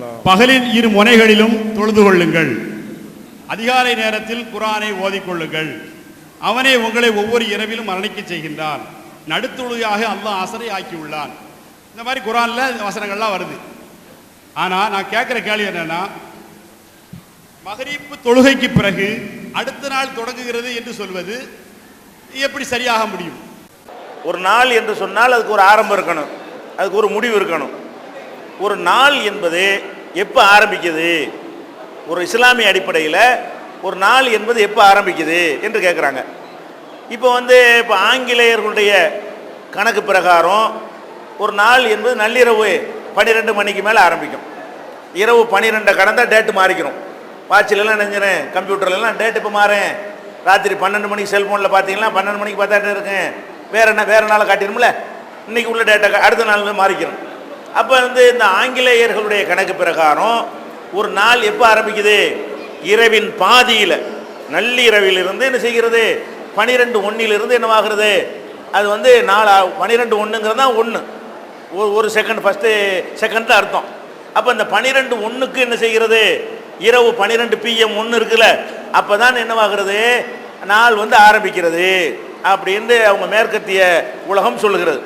பகலின் இரு முனைகளிலும் தொழுது கொள்ளுங்கள். அதிகாலை நேரத்தில் குரானை ஓதிக்கொள்ளுங்கள் அவனே உங்களை ஒவ்வொரு இரவிலும் மரணிக்க செய்கின்றான். நடுத்தொழுகையாக அல்லாஹ் அசரை ஆக்கியுள்ளான். இந்த மாதிரி குரான்ல வசனங்கள்லாம் வருது. ஆனா நான் கேட்குற கேள்வி என்னன்னா மகரிப்பு தொழுகைக்கு பிறகு அடுத்த நாள் தொடங்குகிறது என்று சொல்வது எப்படி சரியாக முடியும்? ஒரு நாள் என்று சொன்னால் அதுக்கு ஒரு ஆரம்பம் இருக்கணும். அதுக்கு ஒரு முடிவு இருக்கணும். ஒரு நாள் என்பது எப்போ ஆரம்பிக்குது? ஒரு இஸ்லாமிய அடிப்படையில் ஒரு நாள் என்பது எப்போ ஆரம்பிக்குது என்று கேட்குறாங்க இப்போ வந்து இப்போ ஆங்கிலேயர்களுடைய கணக்கு பிரகாரம் ஒரு நாள் என்பது நள்ளிரவு பன்னிரெண்டு மணிக்கு மேலே ஆரம்பிக்கும். இரவு பன்னிரெண்டை கடந்தால் டேட்டு மாறிக்கிறோம். வாட்சிலெல்லாம் நினைஞ்சிறேன் கம்ப்யூட்டர்லலாம் டேட் இப்போ மாறேன் ராத்திரி பன்னெண்டு மணிக்கு செல்ஃபோனில் பார்த்தீங்கன்னா பன்னெண்டு மணிக்கு பார்த்தா இருக்கேன் வேற என்ன வேறு நாளை காட்டிடும்ல. இன்றைக்கி உள்ள டேட்டை அடுத்த நாள் மாறிக்கிறோம். அப்போ வந்து இந்த ஆங்கிலேயர்களுடைய கணக்கு பிரகாரம் ஒரு நாள் எப்போ ஆரம்பிக்குது? இரவின் பாதியில். நள்ளிரவிலிருந்து என்ன செய்கிறது? பனிரெண்டு ஒன்றிலிருந்து என்னவாகிறது? அது வந்து நாலு பனிரெண்டு ஒன்றுங்கிறது தான் ஒன்று ஒரு ஒரு செகண்ட் ஃபஸ்ட்டு செகண்ட் அர்த்தம். அப்போ இந்த பனிரெண்டு ஒன்றுக்கு என்ன செய்கிறது? இரவு பன்னிரெண்டு பிஎம் ஒன்று இருக்குல்ல அப்போ தான் என்னவாகிறது? நாள் வந்து ஆரம்பிக்கிறது. அப்படின்னு அவங்க மேற்கத்திய உலகம் சொல்லுகிறது.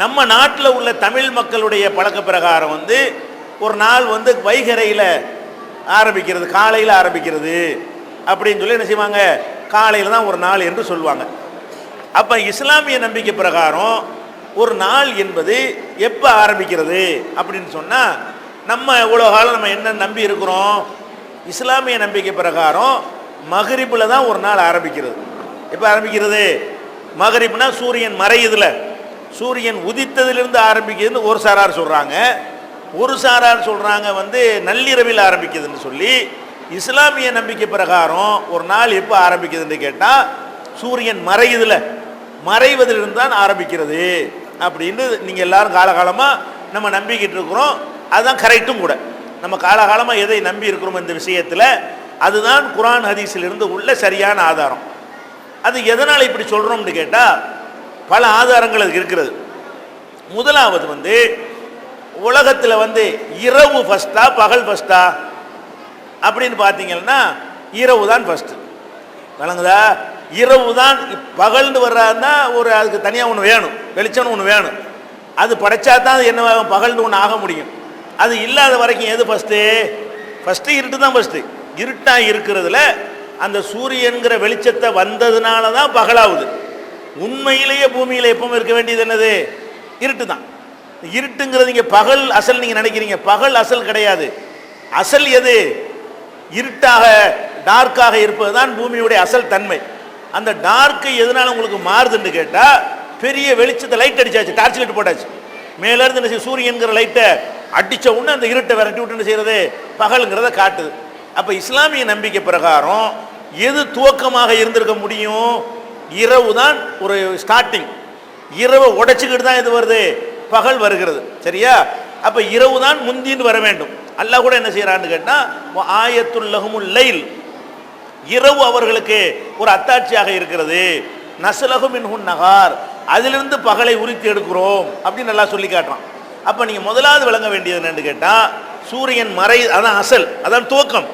நம்ம நாட்டில் உள்ள தமிழ் மக்களுடைய பழக்க பிரகாரம் வந்து ஒரு நாள் வந்து வைகரையில் ஆரம்பிக்கிறது காலையில் ஆரம்பிக்கிறது அப்படின்னு சொல்லி என்ன செய்வாங்க? காலையில் தான் ஒரு நாள் என்று சொல்லுவாங்க. அப்போ இஸ்லாமிய நம்பிக்கை பிரகாரம் ஒரு நாள் என்பது எப்போ ஆரம்பிக்கிறது அப்படின்னு சொன்னால் நம்ம இவ்வளோ காலம் நம்ம என்ன நம்பி இருக்கிறோம்? இஸ்லாமிய நம்பிக்கை பிரகாரம் மகரிப்பில் தான் ஒரு நாள் ஆரம்பிக்கிறது. எப்போ ஆரம்பிக்கிறது? மகரிப்னா சூரியன் மறையுதில். சூரியன் உதித்ததிலிருந்து ஆரம்பிக்குதுன்னு ஒரு சாரார் சொல்கிறாங்க ஒரு சாரார் சொல்கிறாங்க வந்து நள்ளிரவில் ஆரம்பிக்குதுன்னு சொல்லி இஸ்லாமிய நம்பிக்கை பிரகாரம் ஒரு நாள் எப்போ ஆரம்பிக்குதுன்னு கேட்டால் சூரியன் மறையுதில் மறைவதிலிருந்து தான் ஆரம்பிக்கிறது அப்படின்னு நீங்கள் எல்லாரும் காலகாலமாக நம்ம நம்பிக்கிட்டு இருக்கிறோம். அதுதான் கரெக்டும் கூட. நம்ம காலகாலமாக எதை நம்பி இருக்கிறோம் இந்த விஷயத்தில் அதுதான் குரான் ஹதீஸிலிருந்து உள்ள சரியான ஆதாரம். அது எதனால் இப்படி சொல்கிறோம்னு கேட்டால் பல ஆதாரங்கள் அதுக்கு இருக்கிறது. முதலாவது வந்து உலகத்தில் வந்து இரவு ஃபஸ்ட்டா பகல் ஃபஸ்ட்டா அப்படின்னு பார்த்தீங்கன்னா இரவு தான் ஃபஸ்ட்டு வழங்குதா இரவு தான் பகல்னு வர்றாருன்னா ஒரு அதுக்கு தனியாக ஒன்று வேணும். வெளிச்சம்னு ஒன்று வேணும். அது படைச்சா தான் அது என்ன ஆகும்? பகல்னு ஒன்று ஆக முடியும். அது இல்லாத வரைக்கும் எது ஃபஸ்ட்டு ஃபஸ்ட்டு இருட்டு தான் ஃபஸ்ட்டு இருட்டாக இருக்கிறதுல அந்த சூரியன்கிற வெளிச்சத்தை வந்ததுனால தான் பகலாகுது. உண்மையிலேயே பூமியில் எப்பவும் இருக்க வேண்டியது என்னது? இருட்டு தான் இருட்டுங்கிறது இங்கே பகல் அசல் நீங்கள் நினைக்கிறீங்க. பகல் அசல் கிடையாது. அசல் எது? இருட்டாக டார்க்காக இருப்பது தான் பூமியுடைய அசல் தன்மை. அந்த டார்க்கு எதனால உங்களுக்கு மாறுதுன்னு கேட்டால் பெரிய வெளிச்சத்தை லைட் அடிச்சாச்சு டார்ச் லைட் போட்டாச்சு. மேலேருந்து என்ன சூரியன்கிற லைட்டை அடித்த உடனே அந்த இருட்டை விரட்டி விட்டு என்ன செய்கிறது பகலுங்கிறத காட்டுது. அப்போ இஸ்லாமிய நம்பிக்கை பிரகாரம் எது துவக்கமாக இருந்திருக்க முடியும்? இரவு தான் ஒரு ஸ்டார்டிங் இரவை உடைச்சிக்கிட்டு தான் இது வருது. பகல் வருகிறது. சரியா? அப்போ இரவு தான் முந்தின்னு வர வேண்டும். அல்லாஹ் கூட என்ன செய்கிறான்னு கேட்டால் ஆயத்துல்லகமுல் லைல். இரவு அவர்களுக்கு ஒரு அத்தாட்சியாக இருக்கிறது. நசலகு மின்ஹுன் நகார். அதிலிருந்து பகலை உரித்து எடுக்கிறோம் அப்படின்னு நல்லா சொல்லி காட்டுறான். அப்போ நீங்கள் முதலாவது விளங்க வேண்டியது என்னென்னு கேட்டால் சூரியன் மறை அதான் அசல் அதான் துவக்கம்.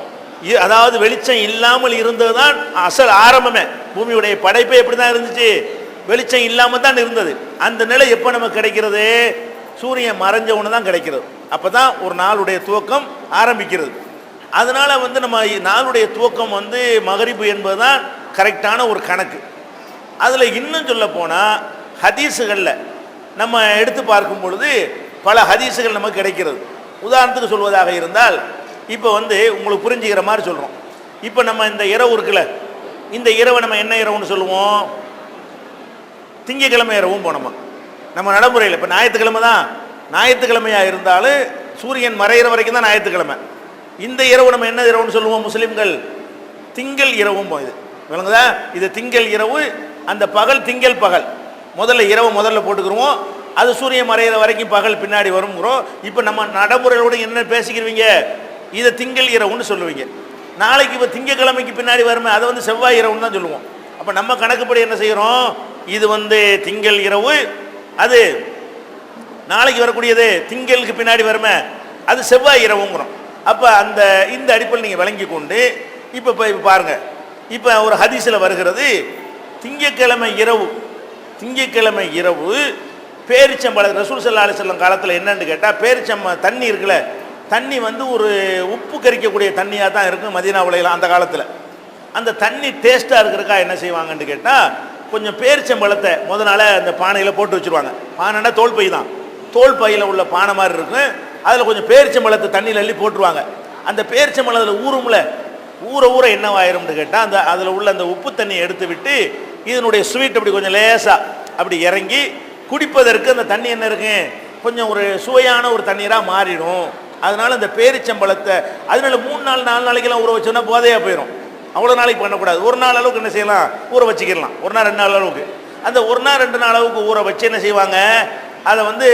இ- அதாவது வெளிச்சம் இல்லாமல் இருந்தது தான் அசல் ஆரம்பமே. பூமியுடைய படைப்பே எப்படி தான் இருந்துச்சு? வெளிச்சம் இல்லாமல் தான் இருந்தது. அந்த நிலை எப்போ நமக்கு கிடைக்கிறது? சூரியன் மறைஞ்ச ஒன்று தான் கிடைக்கிறது. அப்போ தான் ஒரு நாளுடைய துவக்கம் ஆரம்பிக்கிறது. அதனால் வந்து நம்ம நாளுடைய துவக்கம் வந்து மகரிப்பு என்பது தான் கரெக்டான ஒரு கணக்கு. அதில் இன்னும் சொல்ல போனால் ஹதீஸுகளில் நம்ம எடுத்து பார்க்கும் பொழுது பல ஹதீஸுகள் நமக்கு கிடைக்கிறது. உதாரணத்துக்கு சொல்வதாக இருந்தால் இப்போ வந்து உங்களுக்கு புரிஞ்சுக்கிற மாதிரி சொல்கிறோம் இப்போ நம்ம இந்த இரவு இருக்குல்ல இந்த இரவு நம்ம என்ன இரவுன்னு சொல்லுவோம்? திங்கக்கிழமை இரவும் போனோமா? நம்ம நடைமுறையில் இப்போ ஞாயிற்றுக்கிழமை தான். ஞாயிற்றுக்கிழமையாக இருந்தாலும் சூரியன் மறையிற வரைக்கும் தான் ஞாயிற்றுக்கிழமை. இந்த இரவு நம்ம என்ன இரவுன்னு சொல்லுவோம் முஸ்லீம்கள்? திங்கள் இரவும் இது விளங்குதா? இது திங்கள் இரவு அந்த பகல் திங்கள் பகல். முதல்ல இரவு முதல்ல போட்டுக்கிருவோம். அது சூரியன் மறையிற வரைக்கும் பகல் பின்னாடி வருங்கிறோம் இப்போ நம்ம நடைமுறையோடு என்ன பேசிக்கிறீங்க இதை திங்கள் இரவுன்னு சொல்லுவீங்க. நாளைக்கு இப்போ திங்கக்கிழமைக்கு பின்னாடி வருமே அதை வந்து செவ்வாய் இரவுன்னு தான் சொல்லுவோம். அப்போ நம்ம கணக்குப்படி என்ன செய்கிறோம் இது வந்து திங்கள் இரவு அது நாளைக்கு வரக்கூடியது திங்களுக்கு பின்னாடி வருமே அது செவ்வாய் இரவுங்கிறோம். அப்போ அந்த இந்த அடிப்பில் நீங்கள் விளங்கி கொண்டு இப்போ இப்போ இப்போ பாருங்கள் இப்போ ஒரு ஹதீஸில் வருகிறது திங்கக்கிழமை இரவு திங்கக்கிழமை இரவு பேரிச்சம்பழம் ரசூல் சல்லா அலிசல்லம் காலத்தில் என்னன்னு கேட்டால் பேரிச்சம்ப தண்ணி இருக்குல்ல தண்ணி வந்து ஒரு உப்பு கரிக்கக்கூடிய தண்ணியாக தான் இருக்கும் மதீனா உலையில் அந்த காலத்தில். அந்த தண்ணி டேஸ்ட்டாக இருக்கிறக்கா என்ன செய்வாங்கன்னு கேட்டால் கொஞ்சம் பேரிச்சம்பழத்தை முத நாள் அந்த பானையில் போட்டு வச்சுருவாங்க. பானைனா தோல் பை தான். தோல் பையில் உள்ள பானை மாதிரி இருக்கும் அதில் கொஞ்சம் பேரிச்சம்பழத்தை தண்ணியில் அள்ளி போட்டுருவாங்க. அந்த பேரிச்சம்பழத்தில் ஊறும்ல ஊற ஊற என்னவாயிரும்னு கேட்டால் அந்த அதில் உள்ள அந்த உப்பு தண்ணியை எடுத்து விட்டு இதனுடைய ஸ்வீட் அப்படி கொஞ்சம் லேசாக அப்படி இறங்கி குடிப்பதற்கு அந்த தண்ணி என்ன இருக்கு? கொஞ்சம் ஒரு சுவையான ஒரு தண்ணீராக மாறிடும். அதனால அந்த பேரிச்சம்பழத்தை அதனால மூணு நாள் நாலு நாளைக்கெல்லாம் ஊற வச்சோன்னா போதையாக போயிடும் அவ்வளோ நாளைக்கு பண்ணக்கூடாது. ஒரு நாள் அளவுக்கு என்ன செய்யலாம்? ஊற வச்சுக்கிடலாம். ஒரு நாள் ரெண்டு நாள் அளவுக்கு. அந்த ஒரு நாள் ரெண்டு நாள் அளவுக்கு ஊற வச்சு என்ன செய்வாங்க? அதை வந்து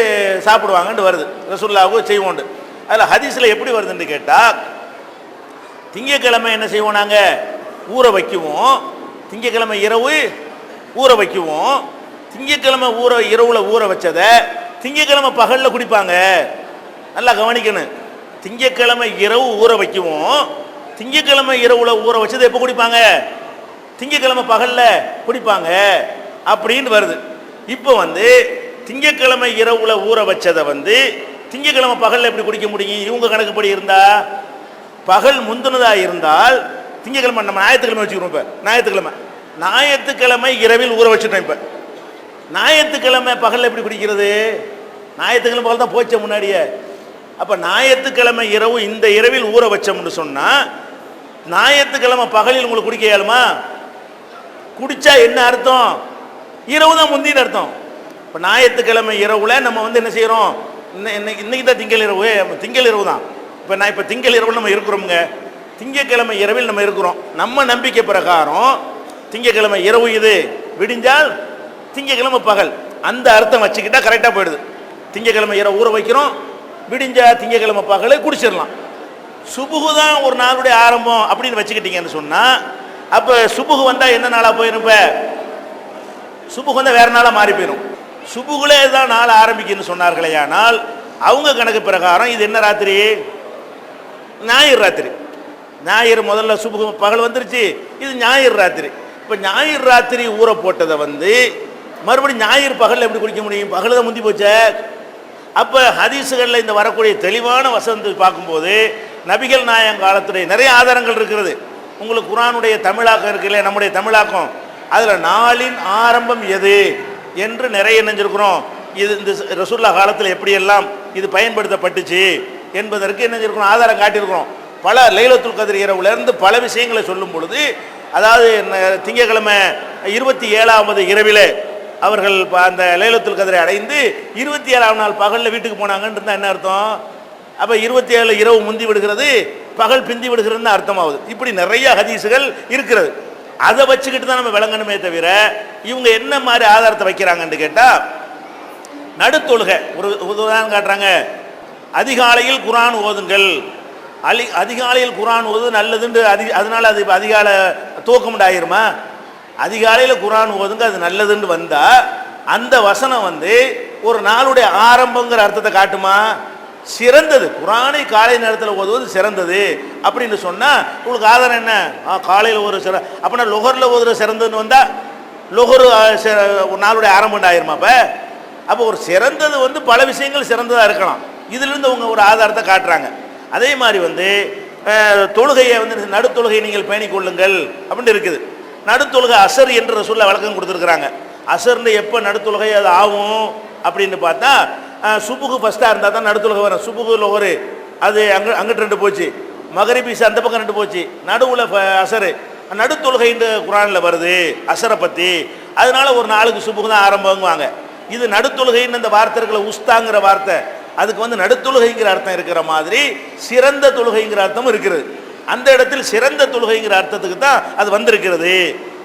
சாப்பிடுவாங்கன்ட்டு வருது. ரசுல்லாவுக்கு செய்வோண்டு அதில் ஹதீஸில் எப்படி வருதுன்னு கேட்டால் திங்கக்கிழமை என்ன செய்வோம் நாங்கள் ஊற வைக்குவோம். திங்கக்கிழமை இரவு ஊற வைக்குவோம். திங்கக்கிழமை ஊற இரவுல ஊற வச்சதை திங்கக்கிழமை பகலில் குடிப்பாங்க. நல்லா கவனிக்கணும். திங்கக்கிழமை இரவு ஊற வைக்குவோம். திங்கக்கிழமை இரவுல ஊற வச்சதை எப்போ குடிப்பாங்க? திங்கக்கிழமை பகலில் குடிப்பாங்க. அப்படின்னு வருது. இப்போ வந்து திங்கக்கிழமை இரவுல ஊற வச்சதை வந்து திங்கக்கிழமை பகலில் எப்படி குடிக்க முடியும்? இவங்க கணக்குப்படி இருந்தா? பகல் முந்தினதா இருந்தால் திங்கக்கிழமை நம்ம ஞாயிற்றுக்கிழமை வச்சுக்கிறோம் இப்போ. ஞாயிற்றுக்கிழமை. ஞாயிற்றுக்கிழமை இரவில் ஊற வச்சுட்டோம் இப்போ. ஞாயிற்றுக்கிழமை பகலில் எப்படி குடிக்கிறது? ஞாயிற்றுக்கிழமை பகல் தான் போச்ச முன்னாடியே. அப்போ ஞாயிற்றுக்கிழமை இரவு இந்த இரவில் ஊற வச்சோம்னு சொன்னால் ஞாயிற்றுக்கிழமை பகலில் உங்களுக்கு குடிக்க இயலுமா? குடிச்சா என்ன அர்த்தம்? இரவு தான் முந்தின அர்த்தம். இப்போ ஞாயிற்றுக்கிழமை இரவுல நம்ம வந்து என்ன செய்கிறோம் இன்னைக்கு இன்னைக்கு தான் திங்கள் இரவு. திங்கள் இரவு தான். இப்போ நான் இப்போ திங்கள் இரவு நம்ம இருக்கிறோமுங்க. திங்கக்கிழமை இரவில் நம்ம இருக்கிறோம். நம்ம நம்பிக்கை பிரகாரம் திங்கக்கிழமை இரவு இது. விடிஞ்சால் திங்கக்கிழமை பகல். அந்த அர்த்தம் வச்சுக்கிட்டா கரெக்டாக போயிடுது. திங்கக்கிழமை இரவு ஊற வைக்கிறோம். விடிஞ்சா திங்கக்கிழமை பகலை குடிச்சிடலாம். சுபுகு தான் ஒரு நாளுடைய ஆரம்பம் அப்படின்னு வச்சுக்கிட்டீங்கன்னு சொன்னால் அப்போ சுபுகு வந்தால் என்ன நாளாக போயிடும் இப்போ? சுபுகு வந்தால் வேற நாளாக மாறி போயிடும் சுபுகுலே தான் நாள் ஆரம்பிக்குன்னு சொன்னார்களே ஆனால் அவங்க கணக்கு பிரகாரம் இது என்ன ராத்திரி? ஞாயிறு ராத்திரி. ஞாயிறு முதல்ல சுபுகு பகல் வந்துருச்சு இது ஞாயிறு ராத்திரி. இப்போ ஞாயிறு ராத்திரி ஊற போட்டதை வந்து மறுபடியும் ஞாயிறு பகலில் எப்படி குடிக்க முடியும்? பகல் தான் முந்தி போச்சே. அப்போ ஹதீஸுகளில் இந்த வரக்கூடிய தெளிவான வசனத்தை பார்க்கும்போது நபிகள் நாயம் காலத்துடைய நிறைய ஆதாரங்கள் இருக்கிறது. உங்களுக்கு குரானுடைய தமிழாக்கம் இருக்குல்ல நம்முடைய தமிழாக்கம். அதில் நாளின் ஆரம்பம் எது என்று நிறைய நினைஞ்சிருக்கிறோம். இது இந்த ரசூல்லா காலத்தில் எப்படியெல்லாம் இது பயன்படுத்தப்பட்டுச்சு என்பதற்கு என்ன செஞ்சிருக்கிறோம் ஆதாரம் காட்டியிருக்கிறோம். பல லைலத்துல் கதிர் இரவுலேருந்து பல விஷயங்களை சொல்லும் பொழுது அதாவது திங்கட்கிழமை இருபத்தி ஏழாவது இரவில் அவர்கள் அந்த லைலத்துல் கதிரை அடைந்து இருபத்தி ஏழாம் நாள் பகலில் வீட்டுக்கு போனாங்கன்னு இருந்தால் என்ன அர்த்தம்? அப்போ இருபத்தி ஏழு இரவு முந்தி விடுகிறது பகல் பிந்தி விடுகிறதுன்னு அர்த்தமாகுது இப்படி நிறைய ஹதீஸுகள் இருக்கிறது. அதை வச்சுக்கிட்டு தான் நம்ம விளங்கணுமே தவிர இவங்க என்ன மாதிரி ஆதாரத்தை வைக்கிறாங்கன்னு கேட்டால் நடுத்தொழுகை. ஒரு உதாரணம் காட்டுறாங்க. அதிகாலையில் குரான் ஓதுங்கள். அலி அதிகாலையில் குரான் ஓது நல்லதுன்னு அதி அதனால அது இப்போ அதிகாலை தூக்கம் ஆயிருமா அதிகாலையில் குரான் ஓதுங்க அது நல்லதுன்னு வந்தால் அந்த வசனம் வந்து ஒரு நாளுடைய ஆரம்பங்கிற அர்த்தத்தை காட்டுமா? சிறந்தது. குரானை காலை நேரத்தில் ஓதுவது சிறந்தது. அப்படின்னு சொன்னால் உங்களுக்கு ஆதாரம் என்ன? ஆ காலையில் ஒரு சிற அப்படின்னா லொஹரில் ஓதுற சிறந்ததுன்னு வந்தால் லொஹரு ஒரு நாளுடைய ஆரம்பம் ஆயிருமா அப்போ? அப்போ ஒரு சிறந்தது வந்து பல விஷயங்கள் சிறந்ததாக இருக்கலாம். இதிலிருந்து அவங்க ஒரு ஆதாரத்தை காட்டுறாங்க. அதே மாதிரி வந்து தொழுகையை வந்து நடுத்தொழுகையை நீங்கள் பேணிக் கொள்ளுங்கள். அப்படின்னு இருக்குது. நடுத்தொழுகை அசர் என்று சொல்ல விளக்கம் கொடுத்துருக்குறாங்க. அசர்னு எப்போ நடுத்தொழுகை அது ஆகும் அப்படின்னு பார்த்தா சுபுகு ஃபஸ்ட்டாக இருந்தால் தான் நடுத்தொழுகை வரும். சுபுகுல ஒரு அது அங்கே அங்கிட்டு ரெண்டு போச்சு. மகரிபீஸ் அந்த பக்கம் ரெண்டு போச்சு. நடுவில் அசரு. நடுத்தொழுகைன்ற குரானில் வருது அசரை பற்றி அதனால ஒரு நாளுக்கு சுபுகு தான் ஆரம்பங்குவாங்க. இது நடுத்தொழுகைன்னு அந்த வார்த்தை இருக்கல உஸ்தாங்கிற வார்த்தை. அதுக்கு வந்து நடுத்தொழுகைங்கிற அர்த்தம் இருக்கிற மாதிரி சிறந்த தொழுகைங்கிற அர்த்தமும் இருக்கிறது அந்த இடத்தில் சிறந்த தொழுகைங்கிற அர்த்தத்துக்கு தான் அது வந்திருக்கிறது.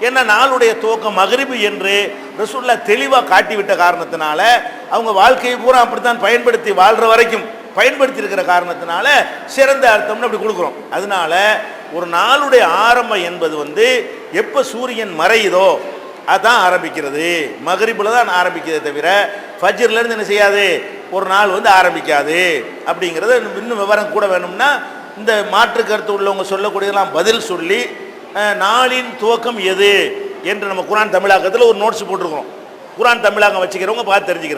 ஏன்னா நாளுடைய துவக்கம் மகரிபு என்று ரசூல்லா தெளிவாக காட்டிவிட்ட காரணத்தினால அவங்க வாழ்க்கையை பூரா அப்படித்தான் பயன்படுத்தி வாழ்கிற வரைக்கும் பயன்படுத்தி இருக்கிற காரணத்தினால சிறந்த அர்த்தம்னு அப்படி கொடுக்குறோம். அதனால ஒரு நாளுடைய ஆரம்பம் என்பது வந்து எப்போ சூரியன் மறையுதோ அதான் ஆரம்பிக்கிறது. மகரிப்பில் தான் ஆரம்பிக்கிறதே தவிர ஃபஜ்ர்ல இருந்து என்ன செய்யாது? ஒரு நாள் வந்து ஆரம்பிக்காது. அப்படிங்கிறத இன்னும் விவரம் கூட வேணும்னா இந்த மாற்று கருத்து உள்ளவங்க சொல்லக்கூடியதெல்லாம் பதில் சொல்லி நாளின் துவக்கம் எது? என்று நம்ம குரான் தமிழாக்கத்தில் ஒரு நோட்ஸ் போட்டிருக்கிறோம். குரான் தமிழாக்கம் வச்சுக்கிறவங்க பார்த்து தெரிஞ்சுக்கிறோம்.